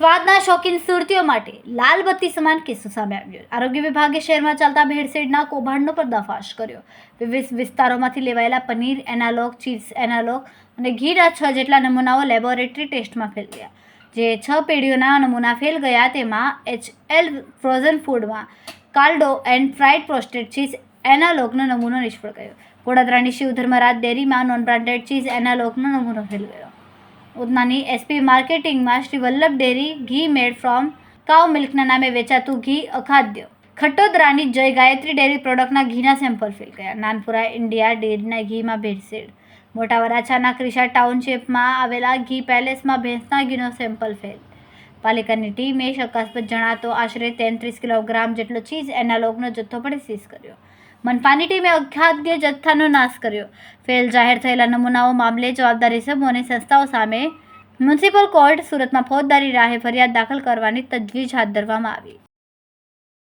સ્વાદના શોખીન સુરતીઓ માટે લાલ બત્તી સમાન કિસ્સો સામે આવ્યો. આરોગ્ય વિભાગે શહેરમાં ચાલતા ભેળસેળના કૌભાંડનો પર્દાફાશ કર્યો. વિવિધ વિસ્તારોમાંથી લેવાયેલા પનીર, એનાલોગ, ચીઝ, એનાલોગ અને ઘીના છ જેટલા નમૂનાઓ લેબોરેટરી ટેસ્ટમાં ફેલ ગયા. જે છ પેઢીઓના નમૂના ફેલ ગયા તેમાં એચ એલ ફ્રોઝન ફૂડમાં કાલ્ડો એન્ડ ફ્રાઈડ પ્રોસ્ટેડ ચીઝ, એનાલોગનો નમૂનો નિષ્ફળ ગયો. વડોદરાની શિવ ધર્મરાજ ડેરીમાં નોન બ્રાન્ડેડ ચીઝ, એનાલોગનો નમૂનો ફેલ ગયો. ઉધનાની એસપી માર્કેટિંગમાં શ્રી વલ્લભ ડેરી ઘી મેડ ફ્રોમ કાઉ મિલ્કના નામે વેચાતું ઘી અખાદ્ય. ખટોદરાની જય ગાયત્રી ડેરી પ્રોડક્ટના ઘીના સેમ્પલ ફેલ ગયા નાનપુરા ઇન્ડિયા ડેરીના ઘીમાં ભેળસેળ. મોટા વરાછાના ક્રિશા ટાઉનશીપમાં આવેલા ઘી પેલેસમાં ભેંસના ઘીનો સેમ્પલ ફેલ. પાલિકાની ટીમે શંકાસ્પદ જણાતો આશરે તેત્રીસ કિલોગ્રામ જેટલો ચીઝ એનાલોગનો જથ્થો પણ સીઝ કર્યો. મનપાની ટીમે અખાદ્ય જથ્થાનો નાશ કર્યો. ફેલ જાહેર થયેલા નમૂનાઓ મામલે જવાબદારી ઇસમો અને સંસ્થાઓ સામે મ્યુનિસિપલ કોર્ટ સુરતમાં ફોજદારી રાહે ફરિયાદ દાખલ કરવાની તજવીજ હાથ ધરવામાં આવી.